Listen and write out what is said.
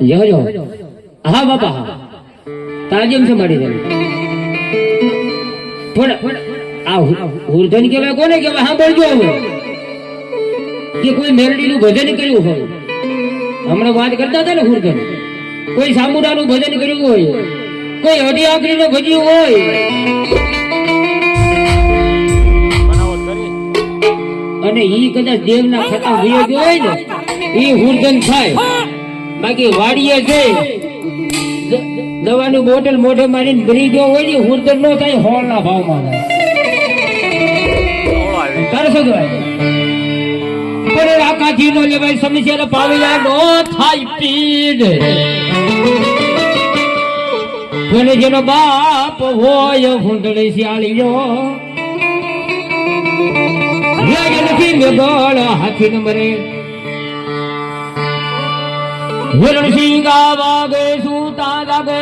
યો હા બાપા. હા તાજમ છે મારી જણ પણ આ હુરધન કહેવાય કોને કહેવાય? હા બોલજો કે કોઈ મેરડીનું ભજન કર્યું હોય. હમણાં વાત કરતા હતા ને હુરધન કોઈ સામુડાનું ભજન કર્યું હોય. કોઈ અઢી આખરીનું ભજ્યું હોય. અને ઈ કદાચ દેવના ખતા વિયો ગયો હોય ને, ઈ હુરધન થાય. બાકી વાડીએ જઈ, દવાનું બોટલ મોઢે મારીને ભરી ગયો હોય ને હુરધન નો થાય હોળના ભાવમાં થાય. તારે શું કહેવાય પણ આકાથી નો લેવાય સમસ્યા પાવી લાગો થાય પીડ. કોને જેનો બાપ હોય હુંડળી શિયાળીયો વ્યાજ નથી મેઘોળ હાથી નંબરે. હિરણ સિંગા વાગે સુતા જાગે.